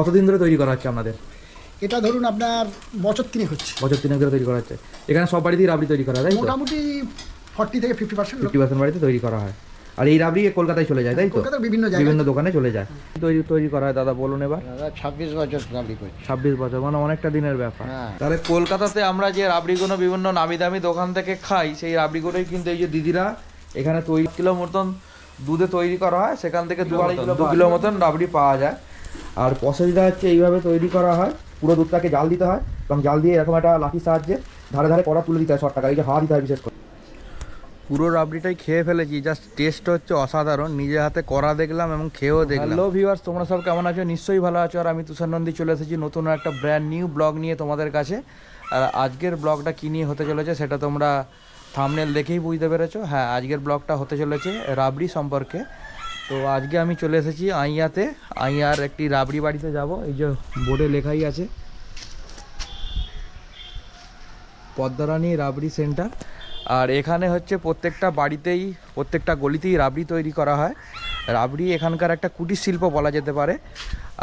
কতদিন ধরে তৈরি করা হচ্ছে আপনাদের? এটা ধরুন আপনার বছর তিনেক হচ্ছে। বছর তিনেক ধরে তৈরি করা হচ্ছে। এখানে সব বাড়িতেই রাবড়ি তৈরি করা হয় মোটামুটি ফর্টি থেকে ফিফটি পার্সেন্ট ফিফটি পার্সেন্ট বাড়িতে তৈরি করা হয়। আর এই রাবড়ি কলকাতায় চলে যায় তাই তো? বিভিন্ন বিভিন্ন দোকানে চলে যায়। তৈরি তৈরি করা হয় দাদা বলুন এবার। ছাব্বিশ বছর রাবড়ি করছি। ছাব্বিশ বছর মানে অনেকটা দিনের ব্যাপার। হ্যাঁ। তাহলে কলকাতাতে আমরা যে রাবড়িগুলো বিভিন্ন নামি দামি দোকান থেকে খাই সেই রাবড়িগুলোই কিন্তু এই যে দিদিরা এখানে তৈরি কিলো মতন দুধে তৈরি করা হয় সেখান থেকে দু আড়াই কিলো দু কিলো মতন রাবড়ি পাওয়া যায়। আর প্রসেসটা হচ্ছে এইভাবে তৈরি করা হয়। পুরো দুধটাকে জাল দিতে হয় এবং জাল দিয়ে এরকম একটা লাঠির সাহায্যে ধারে ধারে কড়া তুলে দিতে হয় শর্ট টাকা এই যে হাওয়া দিতে হয় বিশেষ করে। পুরো রাবড়িটাই খেয়ে ফেলেছি। জাস্ট টেস্ট হচ্ছে অসাধারণ। নিজে হাতে করা দেখলাম এবং খেয়েও দেখলাম। হ্যালো ভিউয়ার্স তোমরা সব কেমন আছো? নিশ্চয়ই ভালো আছো। আর আমি তুষার নন্দী চলে এসেছি নতুন একটা ব্র্যান্ড নিউ ব্লগ নিয়ে তোমাদের কাছে। আর আজকের ব্লগটা কী নিয়ে হতে চলেছে সেটা তোমরা থামনেল দেখেই বুঝতে পেরেছ। হ্যাঁ আজকের ব্লগটা হতে চলেছে রাবড়ি সম্পর্কে। তো আজকে আমি চলে এসেছি আইয়াতে। আইয়ার একটি রাবড়ি বাড়িতে যাব। এই যে বোর্ডে লেখাই আছে। পদ্মারানী রাবড়ি সেন্টার। আর এখানে হচ্ছে প্রত্যেকটা বাড়িতেই, প্রত্যেকটা গলিতেই রাবড়ি তৈরি করা হয়। রাবড়ি এখানকার একটা কুটির শিল্প বলা যেতে পারে।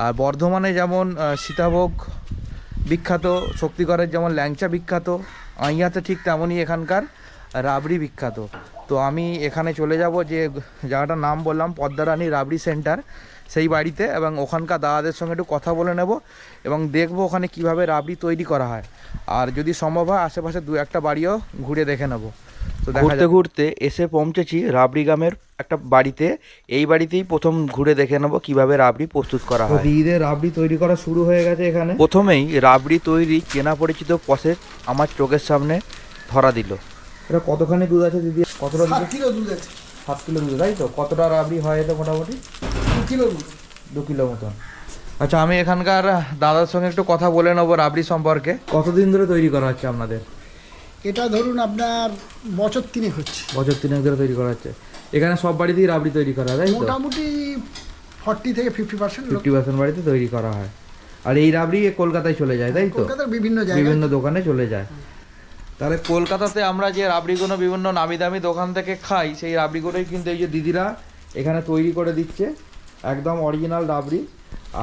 আর বর্ধমানে যেমন সীতাভোগ বিখ্যাত, শক্তিগড়ের যেমন ল্যাংচা বিখ্যাত, আইয়াতে ঠিক তেমনই এখানকার রাবড়ি বিখ্যাত। তো আমি এখানে চলে যাব যে জায়গাটার নাম বললাম পদ্মারানী রাবড়ি সেন্টার সেই বাড়িতে এবং ওখানকার দাদাদের সঙ্গে একটু কথা বলে নেব এবং দেখব ওখানে কীভাবে রাবড়ি তৈরি করা হয়। আর যদি সম্ভব হয় আশেপাশে দু একটা বাড়িও ঘুরে দেখে নেব। তো ঘুরতে ঘুরতে এসে পৌঁছেছি রাবড়ি গ্রামের একটা বাড়িতে। এই বাড়িতেই প্রথম ঘুরে দেখে নেব কীভাবে রাবড়ি প্রস্তুত করা হয়। দিদিদের রাবড়ি তৈরি করা শুরু হয়ে গেছে এখানে। প্রথমেই রাবড়ি তৈরি চেনা পরিচিত প্রসেস আমার চোখের সামনে ধরা দিল। এটা কতখানি দুধ আছে দিদি? কতটা সাত কিলো দুধ আছে। সাত কিলো দুধ তাই তো? কতটা রাবড়ি হয় এটা মোটামুটি? দু কিলো দুধ। দু কিলো মতন। আচ্ছা আমি এখানকার দাদার সঙ্গে একটু কথা বলে নেব রাবড়ি সম্পর্কে। কতদিন ধরে তৈরি করা হচ্ছে আপনাদের? এটা ধরুন আপনার বছর তিনেক হচ্ছে। বছর তিনেক ধরে তৈরি করা হচ্ছে। এখানে সব বাড়িতেই রাবড়ি তৈরি করা হয় মোটামুটি ফর্টি থেকে ফিফটি পার্সেন্ট ফিফটি পার্সেন্ট বাড়িতে তৈরি করা হয়। আর এই রাবড়ি কলকাতায় চলে যায় তাই তো? কলকাতার বিভিন্ন জায়গায়। বিভিন্ন দোকানে চলে যায়। তাহলে কলকাতাতে আমরা যে রাবড়িগুলো বিভিন্ন নামি দামি দোকান থেকে খাই সেই রাবড়িগুলোই কিন্তু এই যে দিদিরা এখানে তৈরি করে দিচ্ছে একদম অরিজিনাল রাবড়ি।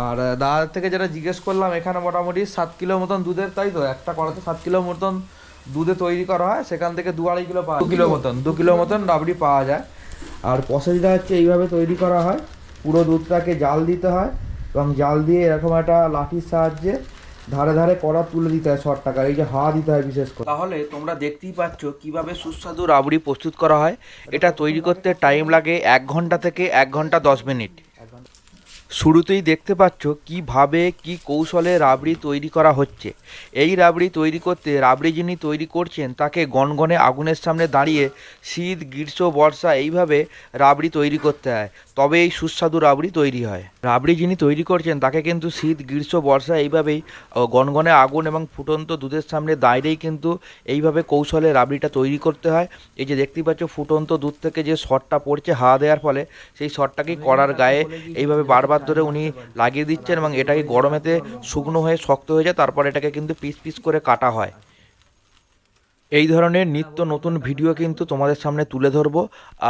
আর দাদার থেকে যেটা জিজ্ঞেস করলাম এখানে মোটামুটি সাত কিলো মতন দুধের তাই তো? একটা করাতে সাত কিলো মতন দুধে তৈরি করা হয় সেখান থেকে দু আড়াই কিলো পাওয়া দু কিলো মতন। দু কিলো মতন রাবড়ি পাওয়া যায়। আর প্রসেসটা হচ্ছে এইভাবে তৈরি করা হয়। পুরো দুধটাকে জাল দিতে হয় এবং জাল দিয়ে এরকম একটা লাঠির সাহায্যে ধারে ধারে কড়া তুলে দিতে হয় শর্ট টাকা এই যে হাওয়া দিতে হয় বিশেষ করে। তাহলে তোমরা দেখতেই পাচ্ছ কীভাবে সুস্বাদু রাবড়ি প্রস্তুত করা হয়। এটা তৈরি করতে টাইম লাগে এক ঘণ্টা থেকে এক ঘণ্টা দশ মিনিট। শুরুতেই দেখতে পাচ্ছ কীভাবে, কি কৌশলে রাবড়ি তৈরি করা হচ্ছে। এই রাবড়ি তৈরি করতে রাবড়ি যিনি তৈরি করছেন, তাকে গনগনে আগুনের সামনে দাঁড়িয়ে শীত, গ্রীষ্ম, বর্ষা এইভাবে রাবড়ি তৈরি করতে হয়। তবে এই সুস্বাদু রাবড়ি তৈরি হয়। রাবড়ি যিনি তৈরি করছেন, তাকে কিন্তু শীত, গ্রীষ্ম, বর্ষা এইভাবেই গনগনে আগুন এবং ফুটন্ত দুধের সামনে দাঁড়িয়েই কিন্তু এইভাবে কৌশলে রাবড়িটা তৈরি করতে হয়। এই যে দেখতেই পাচ্ছ ফুটন্ত দুধ থেকে যে শটটা পড়ছে হাওয়া দেওয়ার ফলে, সেই শটটাকেই কড়ার গায়ে এইভাবে বারবার ধরে উনি লাগিয়ে দিচ্ছেন এবং এটাকে গরমেতে শুকনো হয়ে শক্ত হয়ে যায়, তারপর এটাকে কিন্তু পিস পিস করে কাটা হয়। এই ধরনের নিত্য নতুন ভিডিও কিন্তু তোমাদের সামনে তুলে ধরবো।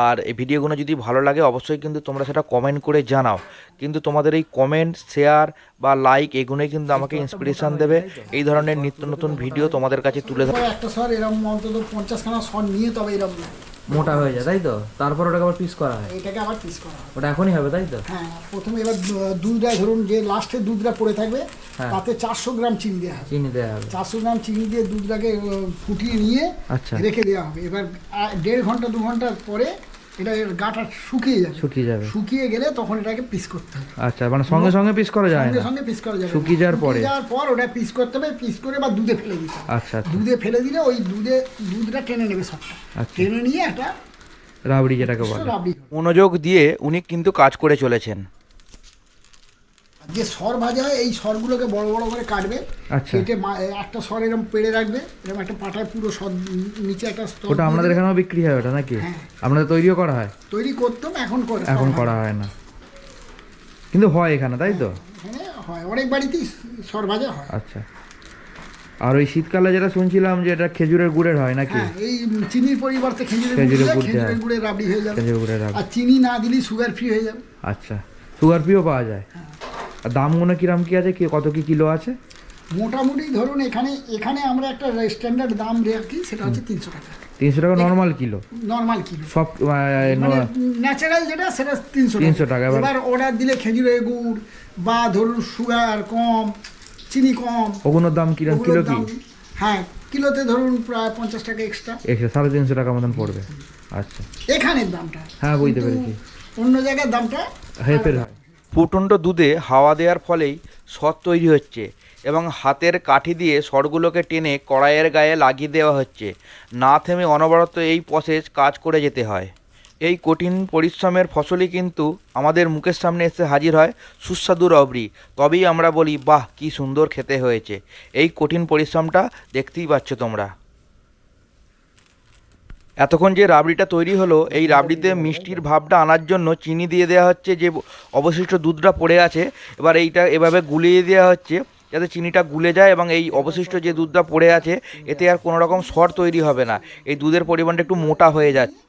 আর এই ভিডিওগুলো যদি ভালো লাগে, অবশ্যই কিন্তু তোমরা সেটা কমেন্ট করে জানাও। কিন্তু তোমাদের এই কমেন্ট শেয়ার বা লাইক এগুলোই কিন্তু আমাকে ইন্সপিরেশান দেবে। এই ধরনের নিত্য নতুন ভিডিও তোমাদের কাছে তুলে ধর একটা শহর এরকম অন্তত পঞ্চাশখানা শহর নিয়ে তবে এরকম মোটা হয়ে যায় তাই তো? তারপর ওটাকে আবার পিস করা হয়। এটাকে আবার পিস করা হয়। ওটা এখনই হবে তাই তো? হ্যাঁ প্রথমে এবার দুধটা ধরুন যে লাস্টে দুধটা পড়ে থাকবে হ্যাঁ। তাতে চারশো গ্রাম চিনি দেওয়া হবে। চিনি দেওয়া হবে। চারশো গ্রাম চিনি দিয়ে দুধটাকে ফুটিয়ে নিয়ে আচ্ছা। রেখে দেওয়া হবে। এবার দেড় ঘণ্টা দু ঘণ্টা পরে এটা গাটা শুকিয়ে যাবে। শুকিয়ে যাবে। শুকিয়ে গেলে তখন এটাকে পিস করতে হবে। আচ্ছা মানে সঙ্গে সঙ্গে পিস করা যায় সঙ্গে না? সঙ্গে পিস করা যাবে। শুকিয়ে যাওয়ার পরে? যাওয়ার পর ওটা পিস করতে হবে পিস করে বা দুধে ফেলে দিতে আচ্ছা আচ্ছা। দুধে ফেলে দিলে ওই দুধে দুধটা টেনে নেবে সবটা। আচ্ছা। টেনে নিয়ে একটা রাবড়ি যেটাকে বলে। মনোযোগ দিয়ে উনি কিন্তু কাজ করে চলেছেন। যে সর ভাজা হয় এই সরগুলোকে বড় বড় করে কাটবে আচ্ছা। কেটে একটা সর এরকম পেড়ে রাখবে এরকম একটা পাটায় পুরো সর নিচে একটা স্তর ওটা আপনাদের এখানেও বিক্রি হয় ওটা নাকি? হ্যাঁ। আপনাদের তৈরিও করা হয়? তৈরি করতাম এখন করে এখন করা হয় না। কিন্তু হয় এখানে তাই তো? এখানে হয় অনেক বাড়িতেই সর ভাজা হয়। আচ্ছা। আর ওই শীতকালে যেটা শুনছিলাম যে এটা খেজুরের গুড়ের হয় নাকি? হ্যাঁ এই চিনির পরিবর্তে খেজুরের গুড় খেজুরের খেজুরের গুড়ের রাবড়ি হয়ে যাবে। খেজুর গুড়ের রাবড়ি। আর চিনি না দিলে সুগার ফ্রি হয়ে যাবে। আচ্ছা। সুগার ফ্রিও পাওয়া যায়। দামগুলো কিরাম কি আছে? কি কত কি কিলো আছে? মোটামুটি ধরুন এখানে এখানে আমরা একটা স্ট্যান্ডার্ড দাম রাখি সেটা হচ্ছে তিনশো টাকা। তিনশো টাকা নর্মাল কিলো। Normal kilo. সব আহ, মানে ন্যাচারাল যেটা সেটা তিনশো 300 টাকা, এবার- অর্ডার দিলে খেজুরের গুড় বা ধরুন সুগার কম চিনি কম। ওগুলোর দাম কিরম কিলো কি? হ্যাঁ কিলোতে ধরুন প্রায় পঞ্চাশ টাকা এক্সট্রা একশো সাড়ে তিনশো টাকা মতন পড়বে। আচ্ছা। এখানের দামটা। হ্যাঁ বুঝতে পেরেছি। অন্য জায়গার দামটা হেপের হয়। ফুটন্ত দুধে হাওয়া দেওয়ার ফলেই সর তৈরি হচ্ছে এবং হাতের কাঠি দিয়ে সরগুলোকে টেনে কড়াইয়ের গায়ে লাগিয়ে দেওয়া হচ্ছে। না থেমে অনবরত এই প্রসেস কাজ করে যেতে হয়। এই কঠিন পরিশ্রমের ফসলই কিন্তু আমাদের মুখের সামনে এসে হাজির হয় সুস্বাদু রবরি তবেই আমরা বলি, বাহ, কি সুন্দর খেতে হয়েছে। এই কঠিন পরিশ্রমটা দেখতেই পাচ্ছ তোমরা। এতক্ষণ যে রাবড়িটা তৈরি হলো, এই রাবড়িতে মিষ্টির ভাবটা আনার জন্য চিনি দিয়ে দেওয়া হচ্ছে, যে অবশিষ্ট দুধটা পড়ে আছে। এবার এইটা এভাবে গুলিয়ে দেওয়া হচ্ছে, যাতে চিনিটা গুলে যায় এবং এই অবশিষ্ট যে দুধটা পড়ে আছে, এতে আর কোনো রকম সর তৈরি হবে না। এই দুধের পরিমাণটা একটু মোটা হয়ে যাচ্ছে।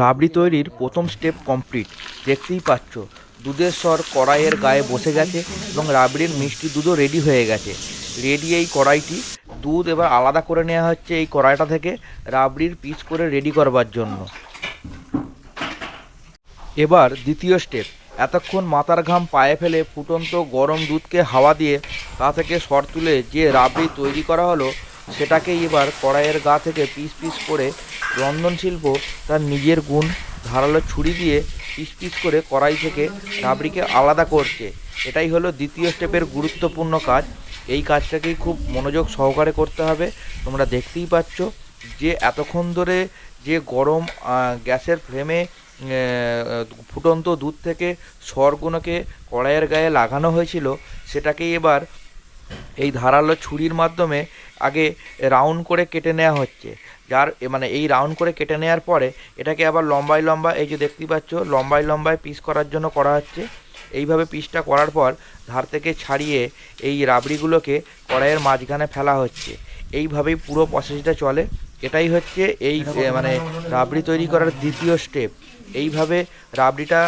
রাবড়ি তৈরির প্রথম স্টেপ কমপ্লিট। দেখতেই পাচ্ছ, দুধের স্বর কড়াইয়ের গায়ে বসে গেছে এবং রাবড়ির মিষ্টি দুধও রেডি হয়ে গেছে। রেডি এই কড়াইটি দুধ এবার আলাদা করে নেওয়া হচ্ছে এই কড়াইটা থেকে রাবড়ির পিস করে রেডি করবার জন্য। এবার দ্বিতীয় স্টেপ এতক্ষণ মাথার ঘাম পায়ে ফেলে ফুটন্ত গরম দুধকে হাওয়া দিয়ে তা থেকে সর তুলে যে রাবড়ি তৈরি করা হলো, সেটাকেই এবার কড়াইয়ের গা থেকে পিস পিস করে রন্ধন শিল্প তার নিজের গুণ ধারালো ছুরি দিয়ে পিস পিস করে কড়াই থেকে রাবড়িকে আলাদা করছে। এটাই হলো দ্বিতীয় স্টেপের গুরুত্বপূর্ণ কাজ। এই কাজটাকেই খুব মনোযোগ সহকারে করতে হবে। তোমরা দেখতেই পাচ্ছ যে এতক্ষণ ধরে যে গরম গ্যাসের ফ্লেমে ফুটন্ত দুধ থেকে স্বরগুলোকে কড়াইয়ের গায়ে লাগানো হয়েছিল, সেটাকেই এবার এই ধারালো ছুরির মাধ্যমে আগে রাউন্ড করে কেটে নেওয়া হচ্ছে। যার মানে এই রাউন্ড করে কেটে নেওয়ার পরে এটাকে আবার লম্বায় লম্বা এই যে দেখতেই পাচ্ছ, লম্বায় লম্বায় পিস করার জন্য করা হচ্ছে। এইভাবে পিসটা করার পর ধার থেকে ছাড়িয়ে এই রাবড়িগুলোকে কড়াইয়ের মাঝখানে ফেলা হচ্ছে। এইভাবেই পুরো প্রসেসটা চলে। এটাই হচ্ছে এই মানে রাবড়ি তৈরি করার দ্বিতীয় স্টেপ এইভাবে রাবড়িটা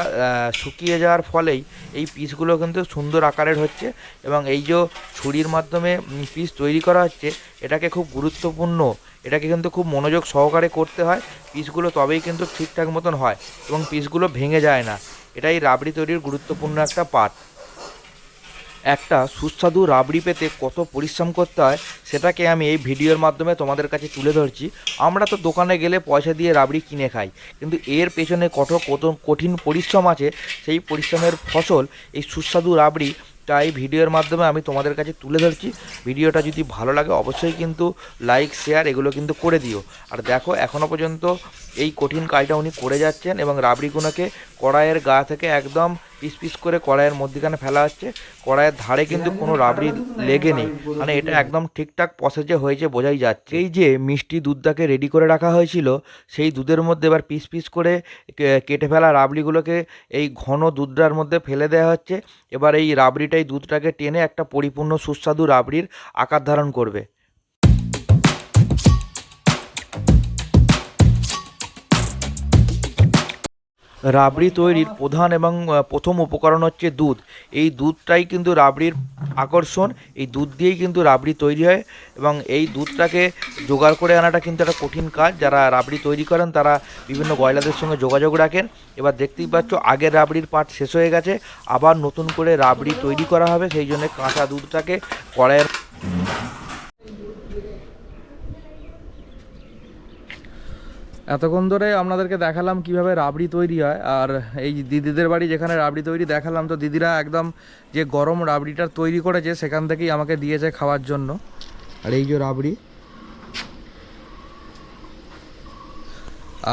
শুকিয়ে যাওয়ার ফলেই এই পিসগুলো কিন্তু সুন্দর আকারের হচ্ছে এবং এই যে ছুরির মাধ্যমে পিস তৈরি করা হচ্ছে, এটাকে খুব গুরুত্বপূর্ণ, এটাকে কিন্তু খুব মনোযোগ সহকারে করতে হয়। পিসগুলো তবেই কিন্তু ঠিকঠাক মতন হয় এবং পিসগুলো ভেঙে যায় না। এটাই রাবড়ি তৈরির গুরুত্বপূর্ণ একটা পার্ট একটা সুস্বাদু রাবড়ি পেতে কত পরিশ্রম করতে হয়, সেটাকে আমি এই ভিডিওর মাধ্যমে তোমাদের কাছে তুলে ধরছি। আমরা তো দোকানে গেলে পয়সা দিয়ে রাবড়ি কিনে খাই, কিন্তু এর পেছনে কত কত কঠিন পরিশ্রম আছে, সেই পরিশ্রমের ফসল, এই সুস্বাদু রাবড়ি তাই ভিডিওর মাধ্যমে আমি তোমাদের কাছে তুলে ধরছি। ভিডিওটা যদি ভালো লাগে অবশ্যই কিন্তু লাইক, শেয়ার এগুলো কিন্তু করে দিও। আর দেখো এখনও পর্যন্ত এই কঠিন কাজটা উনি করে যাচ্ছেন এবং রাবড়িগুলোকে কড়াইয়ের গা থেকে একদম পিস পিস করে কড়াইয়ের মধ্যখানে ফেলা হচ্ছে। কড়াইয়ের ধারে কিন্তু কোনো রাবড়ি লেগে নেই। মানে এটা একদম ঠিকঠাক প্রসেসে হয়েছে, বোঝাই যাচ্ছে। এই যে মিষ্টি দুধটাকে রেডি করে রাখা হয়েছিল, সেই দুধের মধ্যে এবার পিস পিস করে কেটে ফেলা রাবড়িগুলোকে এই ঘন দুধটার মধ্যে ফেলে দেওয়া হচ্ছে। এবার এই রাবড়িটাই দুধটাকে টেনে একটা পরিপূর্ণ সুস্বাদু রাবড়ির আকার ধারণ করবে। রাবড়ি তৈরির প্রধান এবং প্রথম উপকরণ হচ্ছে দুধ। এই দুধটাই কিন্তু রাবড়ির আকর্ষণ, এই দুধ দিয়েই কিন্তু রাবড়ি তৈরি হয় এবং এই দুধটাকে জোগাড় করে আনাটা কিন্তু একটা কঠিন কাজ। যারা রাবড়ি তৈরি করেন, তারা বিভিন্ন গয়লাদের সঙ্গে যোগাযোগ রাখেন। এবার দেখতেই পাচ্ছ, আগের রাবড়ির পাট শেষ হয়ে গেছে, আবার নতুন করে রাবড়ি তৈরি করা হবে। সেই জন্য কাঁচা দুধটাকে কড়াইয়ের এতক্ষণ ধরে আপনাদেরকে দেখালাম কীভাবে রাবড়ি তৈরি হয় আর এই দিদিদের বাড়ি যেখানে রাবড়ি তৈরি দেখালাম তো দিদিরা একদম যে গরম রাবড়িটা তৈরি করেছে সেখান থেকেই আমাকে দিয়েছে খাওয়ার জন্য। আর এই যে রাবড়ি।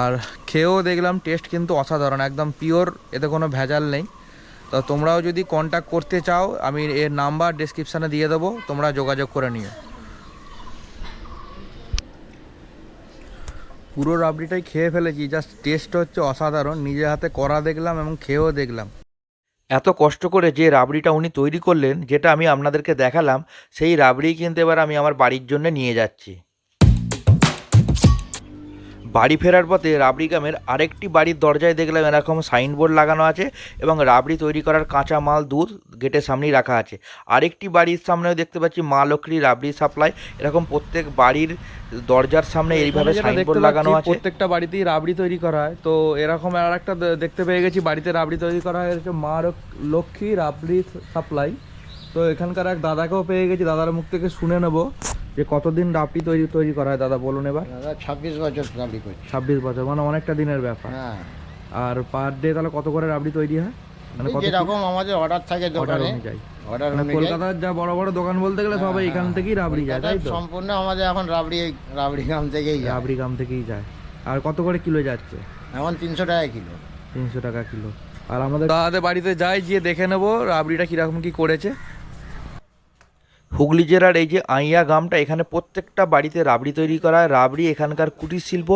আর খেয়েও দেখলাম টেস্ট কিন্তু অসাধারণ একদম পিওর এতে কোনো ভেজাল নেই। তো তোমরাও যদি কন্ট্যাক্ট করতে চাও আমি এর নাম্বার ডেসক্রিপশানে দিয়ে দেবো তোমরা যোগাযোগ করে নিও। পুরো রাবড়িটাই খেয়ে ফেলেছি। জাস্ট টেস্ট হচ্ছে অসাধারণ। নিজে হাতে করা দেখলাম এবং খেয়েও দেখলাম। এত কষ্ট করে যে রাবড়িটা উনি তৈরি করলেন, যেটা আমি আপনাদেরকে দেখালাম, সেই রাবড়ি কিন্তু এবার আমি আমার বাড়ির জন্য নিয়ে যাচ্ছি। বাড়ি ফেরার পথে রাবড়ি গ্রামের আরেকটি বাড়ির দরজায় দেখলাম এরকম সাইনবোর্ড লাগানো আছে এবং রাবড়ি তৈরি করার কাঁচা মাল দুধ গেটের সামনেই রাখা আছে। আরেকটি বাড়ির সামনেও দেখতে পাচ্ছি মা লক্ষ্মী রাবড়ি সাপ্লাই। এরকম প্রত্যেক বাড়ির দরজার সামনে এইভাবে সাইনবোর্ড লাগানো আছে। প্রত্যেকটা বাড়িতেই রাবড়ি তৈরি করা হয়। তো এরকম আর একটা দেখতে পেয়ে গেছি বাড়িতে রাবড়ি তৈরি করা হয় মা লক্ষ্মী রাবড়ি সাপ্লাই। তো এখানকার এক দাদাকেও পেয়ে গেছি দাদার মুখ থেকে শুনে নেব। যে কতদিন রাবড়ি তৈরি তৈরি করা হয় দাদা বলুন এবার? দাদা ছাব্বিশ বছর রাবড়ি করছি ছাব্বিশ বছর মানে অনেকটা দিনের ব্যাপার। হ্যাঁ। আর পার ডে তাহলে কত করে রাবড়ি তৈরি হয়? মানে যেরকম আমাদের অর্ডার থাকে অর্ডার দোকানে অনুযায়ী। অর্ডার মানে কলকাতার যা বড় বড় দোকান বলতে গেলে সবাই এখান থেকেই রাবড়ি যায় তাই তো? সম্পূর্ণ আমাদের এখন রাবড়ি এই রাবড়ি গ্রাম থেকেই যায়। রাবড়ি গ্রাম থেকেই যায়। আর কত করে কিলো যাচ্ছে? এখন তিনশো টাকা কিলো। তিনশো টাকা কিলো। আর আমাদের দাদাদের বাড়িতে যাই গিয়ে দেখে নেব রাবড়িটা কীরকম কি করেছে। হুগলি জেলার এই যে আইয়া গ্রামটা, এখানে প্রত্যেকটা বাড়িতে রাবড়ি তৈরি করা হয়। রাবড়ি এখানকার কুটির শিল্প,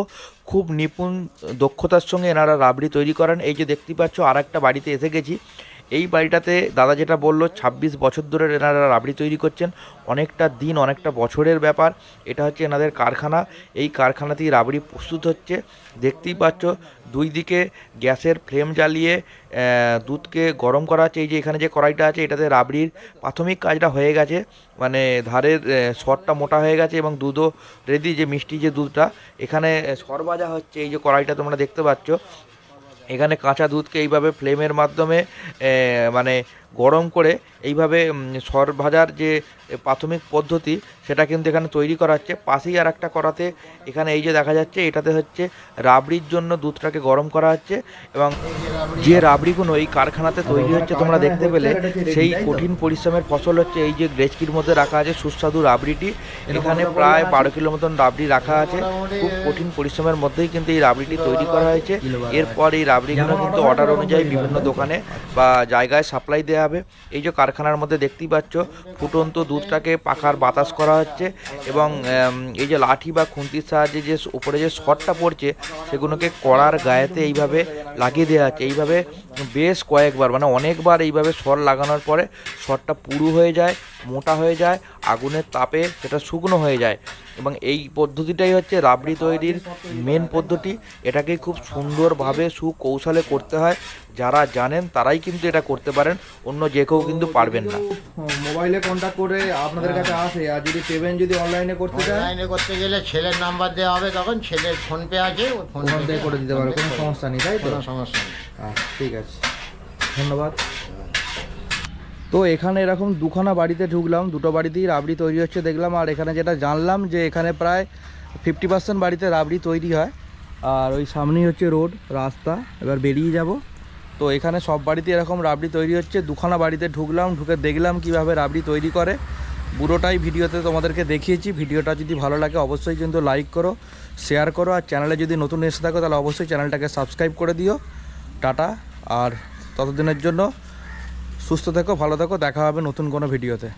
খুব নিপুণ দক্ষতার সঙ্গে এনারা রাবড়ি তৈরি করেন। এই যে দেখতে পাচ্ছ আর একটা বাড়িতে এসে গেছি। এই বাড়িটাতে দাদা যেটা বলল, ছাব্বিশ বছর ধরে এনারা রাবড়ি তৈরি করছেন। অনেকটা দিন, অনেকটা বছরের ব্যাপার। এটা হচ্ছে এনাদের কারখানা। এই কারখানাতেই রাবড়ি প্রস্তুত হচ্ছে। দেখতেই পাচ্ছ, দুই দিকে গ্যাসের ফ্লেম জ্বালিয়ে দুধকে গরম করা হচ্ছে এই যে এখানে যে কড়াইটা আছে, এটাতে রাবড়ির প্রাথমিক কাজটা হয়ে গেছে। মানে ধারের সরটা মোটা হয়ে গেছে এবং দুধও রেডি যে মিষ্টি যে দুধটা। এখানে সর ভাজা হচ্ছে। এই যে কড়াইটা তোমরা দেখতে পাচ্ছ এখানে কাঁচা দুধকে এইভাবে ফ্লেমের মাধ্যমে মানে গরম করে এইভাবে সর ভাজার যে প্রাথমিক পদ্ধতি, সেটা কিন্তু এখানে তৈরি করা হচ্ছে। পাশেই আর একটা করাতে এখানে এই যে দেখা যাচ্ছে, এটাতে হচ্ছে রাবড়ির জন্য দুধটাকে গরম করা হচ্ছে এবং যে রাবড়িগুলো এই কারখানাতে তৈরি হচ্ছে, তোমরা দেখতে পেলে, সেই কঠিন পরিশ্রমের ফসল হচ্ছে এই যে গ্রেচকির মধ্যে রাখা আছে, সুস্বাদু রাবড়িটি। এখানে প্রায় বারো কিলো মতন রাবড়ি রাখা আছে। খুব কঠিন পরিশ্রমের মধ্যেই কিন্তু এই রাবড়িটি তৈরি করা হয়েছে। এরপর এই রাবড়িগুলো কিন্তু অর্ডার অনুযায়ী বিভিন্ন দোকানে বা জায়গায় সাপ্লাই দেওয়া হবে এই যে কারখানার মধ্যে দেখতেই পাচ্ছ, ফুটন্ত দুধটাকে পাখার বাতাস করা হচ্ছে এবং এই যে লাঠি বা খুন্তির সাহায্যে যে উপরে যে শটটা পড়ছে, সেগুলোকে কড়ার গায়েতে এইভাবে লাগিয়ে দেওয়া হচ্ছে। এইভাবে বেশ কয়েকবার মানে অনেকবার এইভাবে সর লাগানোর পরে সরটা পুরু হয়ে যায় মোটা হয়ে যায় আগুনের তাপে সেটা শুকনো হয়ে যায় এবং এই পদ্ধতিটাই হচ্ছে রাবড়ি তৈরির মেন পদ্ধতি। এটাকে খুব সুন্দরভাবে সুকৌশলে করতে হয়। যারা জানেন তারাই কিন্তু এটা করতে পারেন অন্য যে কেউ কিন্তু পারবেন না। মোবাইলে কন্ট্যাক্ট করে আপনাদের কাছে আসে আর যদি পেমেন্ট যদি অনলাইনে করতে চান অনলাইনে করতে গেলে ছেলের নাম্বার দেওয়া হবে তখন ছেলের ফোনপে আছে ফোন থেকে করে দিতে পারবে কোনো সমস্যা নেই তাই তো? কোনো সমস্যা নেই। ঠিক আছে। ধন্যবাদ। তো এখানে এরকম দুখানা বাড়িতে ঢুকলাম, দুটো বাড়িতেই রাবড়ি তৈরি হচ্ছে দেখলাম, আর এখানে যেটা জানলাম যে এখানে প্রায় ফিফটি পার্সেন্ট বাড়িতে রাবড়ি তৈরি হয়, আর ওই সামনেই হচ্ছে রোড, রাস্তা, এবার বেরিয়ে যাব। তো এখানে সব বাড়িতে এরকম রাবড়ি তৈরি হচ্ছে, দুখানা বাড়িতে ঢুকলাম, ঢুকে দেখলাম কীভাবে রাবড়ি তৈরি করে। পুরোটাই ভিডিওতে তোমাদেরকে দেখিয়েছি, ভিডিওটা যদি ভালো লাগে অবশ্যই কিন্তু লাইক করো শেয়ার করো, আর চ্যানেলে যদি নতুন এসে থাকো তাহলে অবশ্যই চ্যানেলটাকে সাবস্ক্রাইব করে দিও। টাটা আর ততদিনের জন্য সুস্থ থেকো ভালো থেকো দেখা হবে নতুন কোনো ভিডিওতে।